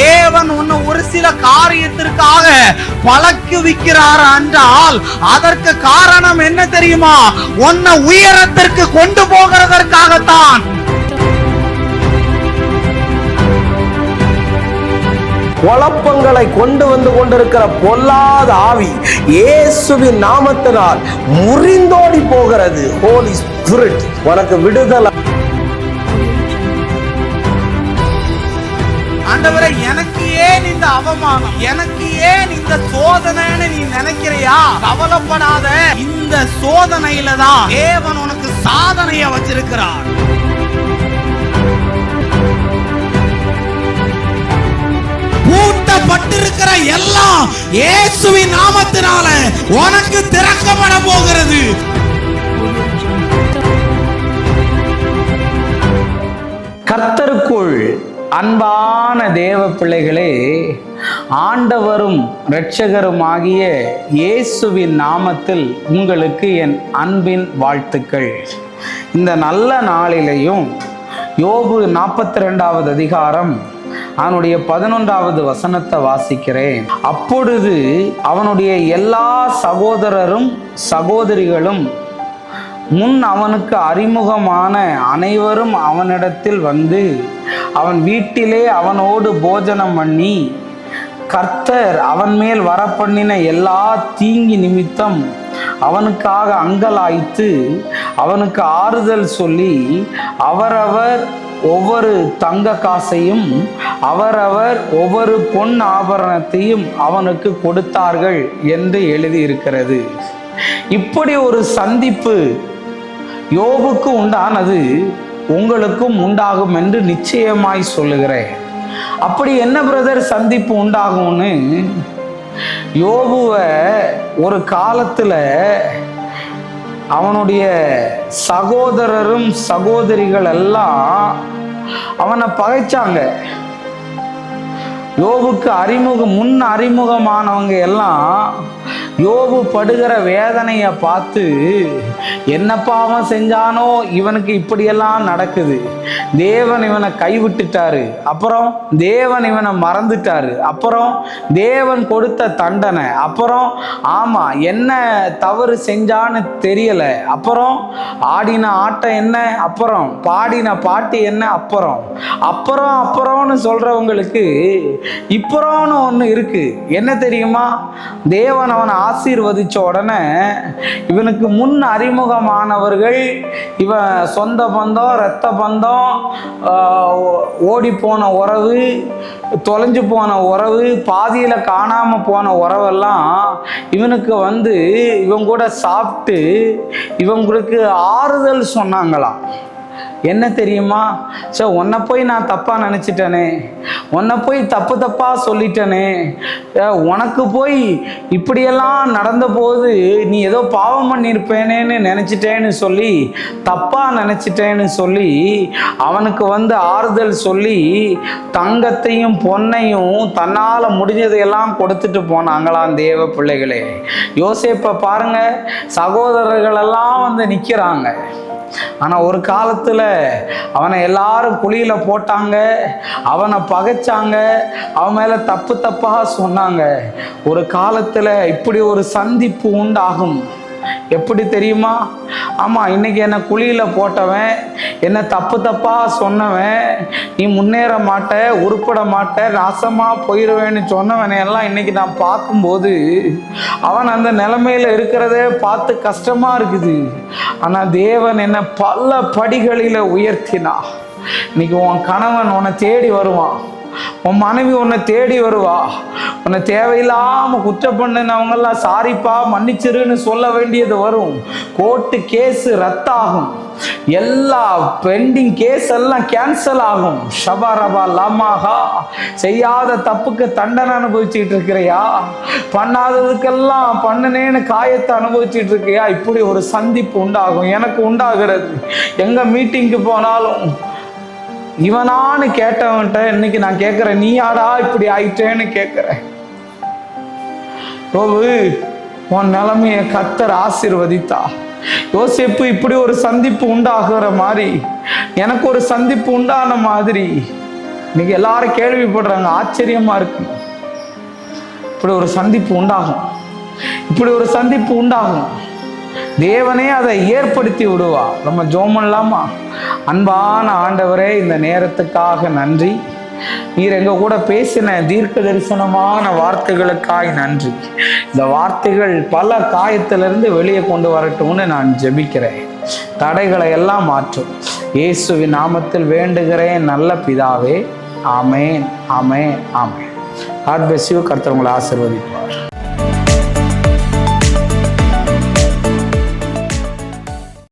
தேவன் உன்னை ஒரு சில காரியத்திற்காக பழக்கி பழக்குவிக்கிறார் என்றால் அதற்கு காரணம் என்ன தெரியுமா? உன்னை உயரத்திற்கு கொண்டு போகிறதற்காகத்தான். குழப்பங்களை கொண்டு வந்து கொண்டிருக்கிற பொல்லாத ஆவி இயேசுவின் நாமத்தினால் முறிந்தோடி போகிறது. ஹோலி ஸ்பிரிட் உனக்கு விடுதலை. ஆண்டவரை எனக்கு ஏன் இந்த அவமானம்? எனக்கு ஏன் இந்த சோதனைன்னு நீ நினைக்கிறியா? கவலைப்படாத. இந்த சோதனையில தான் தேவன் உனக்கு சாதனைய வச்சிருக்கிறார். பூட்டப்பட்டிருக்கிற எல்லாம் இயேசுவின் நாமத்தினால உனக்கு திறக்கப்பட போகிறது. கர்த்தருக்குள் அன்பான தேவ பிள்ளைகளே ஆண்டவரும் இரட்சகருமாகிய இயேசுவின் நாமத்தில் உங்களுக்கு என் அன்பின் வாழ்த்துக்கள். இந்த நல்ல நாளிலையும் யோபு நாற்பத்தி ரெண்டாவது அதிகாரம் அவனுடைய பதினொன்றாவது வசனத்தை வாசிக்கிறேன். அப்பொழுது அவனுடைய எல்லா சகோதரரும் சகோதரிகளும் முன் அவனுக்கு அறிமுகமான அனைவரும் அவனிடத்தில் வந்து அவன் வீட்டிலே அவனோடு போஜனம் பண்ணி கர்த்தர் அவன் மேல் வரப்பண்ணின எல்லா தீங்கி நிமித்தம் அவனுக்காக அங்கலாய்த்து அவனுக்கு ஆறுதல் சொல்லி அவரவர் ஒவ்வொரு தங்க காசையும் அவரவர் ஒவ்வொரு பொன் ஆபரணத்தையும் அவனுக்கு கொடுத்தார்கள் என்று எழுதியிருக்கிறது. இப்படி ஒரு சந்திப்பு யோபுக்கு உண்டானது. உங்களுக்கும் உண்டாகும் என்று நிச்சயமாய் சொல்லுகிறேன். அப்படி என்ன பிரதர் சந்திப்பு உண்டாகும்னு? யோபுவை ஒரு காலத்தில் அவனுடைய சகோதரரும் சகோதரிகள் எல்லாம் அவனை பகைச்சாங்க. யோபுக்கு அறிமுகம் முன் அறிமுகமானவங்க எல்லாம் யோபு படுகிற வேதனையை பார்த்து என்ன பாவம் செஞ்சானோ? இவனுக்கு இப்படியெல்லாம் நடக்குது. தேவன் இவனை கைவிட்டுட்டாரு. அப்புறம் தேவன் இவனை மறந்துட்டாரு. அப்புறம் தேவன் கொடுத்த தண்டனை. அப்புறம் ஆமாம் என்ன தவறு செஞ்சான்னு தெரியலை. அப்புறம் ஆடின ஆட்டம் என்ன? அப்புறம் பாடின பாட்டு என்ன? அப்புறம். அப்புறம் அப்புறம்னு சொல்றவங்களுக்கு இப்புறம்னு ஒன்று இருக்கு. என்ன தெரியுமா? தேவன் அவனை ஆசீர்வதிச்ச உடனே இவனுக்கு முன் அறிமுகமானவர்கள் இவன் சொந்த பந்தம் இரத்த பந்தம் ஓடி போன உறவு தொலைஞ்சு போன உறவு பாதியில் காணாமல் போன உறவெல்லாம் இவனுக்கு வந்து இவன் கூட சாப்பிட்டு இவங்களுக்கு ஆறுதல் சொன்னாங்களாம் என்ன தெரியுமா? சே உன்னை போய் நான் தப்பாக நினச்சிட்டேனே. உன்னை போய் தப்பு தப்பாக சொல்லிட்டேனே. உனக்கு போய் இப்படியெல்லாம் நடந்த போது நீ ஏதோ பாவம் பண்ணியிருப்பேனேன்னு நினச்சிட்டேன்னு சொல்லி தப்பாக நினச்சிட்டேன்னு சொல்லி அவனுக்கு வந்து ஆறுதல் சொல்லி தங்கத்தையும் பொன்னையும் தன்னால் முடிஞ்சதையெல்லாம் கொடுத்துட்டு போனாங்களாம் தேவ பிள்ளைகளே. யோசிப்பை பாருங்க சகோதரர்கள் எல்லாம் வந்து நிற்கிறாங்க ஆனால் ஒரு காலத்தில் அவனை எல்லாரும் குழியில் போட்டாங்க அவனை பகைச்சாங்க அவன் மேலே தப்பு தப்பாக சொன்னாங்க. ஒரு காலத்தில் இப்படி ஒரு சந்திப்பு உண்டாகும். எப்படி தெரியுமா? ஆமாம் இன்னைக்கு என்னை குழியில் போட்டவன் என்னை தப்பு தப்பாக சொன்னவன் நீ முன்னேற மாட்ட உருப்பட மாட்ட நாசமாக போயிடுவேன்னு சொன்னவனை எல்லாம் இன்னைக்கு நான் பார்க்கும்போது அவன் அந்த நிலைமையில இருக்கிறதே பார்த்து கஷ்டமாக இருக்குது. ஆனால் தேவன் என்னை பல படிகளில் உயர்த்தினா இன்னைக்கு உன் கணவன் உன்னை தேடி வருவான். உன் மனைவி உன்னை தேடி வருவா. உன்னை தேவையில்லாம குற்றம் பண்ணினவங்கெல்லாம் சாரிப்பா மன்னிச்சிருன்னு சொல்ல வேண்டியது வரும். கோர்ட்டு கேஸு ரத்தாகும். எல்லா பெண்டிங் கேஸ் எல்லாம் கேன்சல் ஆகும். ஷபா ரபா லமாஹா செய்யாத தப்புக்கு தண்டனை அனுபவிச்சுட்டு இருக்கிறியா? பண்ணாததுக்கெல்லாம் பண்ணனேன்னு காயத்தை அனுபவிச்சுட்டு இருக்கியா? இப்படி ஒரு சந்திப்பு உண்டாகும். எனக்கு உண்டாகிறது. எங்க மீட்டிங்க்கு போனாலும் இவனான்னு கேட்டவன்ட்ட இன்னைக்கு நான் கேட்குறேன் நீ யாடா இப்படி ஆயிட்டேன்னு கேட்குறேன் யோபு உன் நிலைமைய கத்தர் ஆசீர்வதித்தா. யோசிப்பு இப்படி ஒரு சந்திப்பு உண்டாகிற மாதிரி எனக்கு ஒரு சந்திப்பு உண்டான மாதிரி. இன்னைக்கு எல்லாரும் கேள்விப்படுறாங்க ஆச்சரியமா இருக்கு. இப்படி ஒரு சந்திப்பு உண்டாகும். இப்படி ஒரு சந்திப்பு உண்டாகும். தேவனே அதை ஏற்படுத்தி விடுவா. நம்ம ஜோமன்லாமா அன்பான ஆண்டவரே இந்த நேரத்துக்காக நன்றி. நீர் எங்க கூட பேசின தீர்க்க தரிசனமான வார்த்தைகளுக்காய் நன்றி. இந்த வார்த்தைகள் பல காயத்திலிருந்து வெளியே கொண்டு வரட்டும்னு நான் ஜெபிக்கிறேன். தடைகளை எல்லாம் மாற்றும். இயேசுவின் நாமத்தில் வேண்டுகிறேன் நல்ல பிதாவே. ஆமேன் ஆமேன் ஆமேன். காட் பெஸ் யூ கர்த்தர் ஆசிர்வதிப்பார்.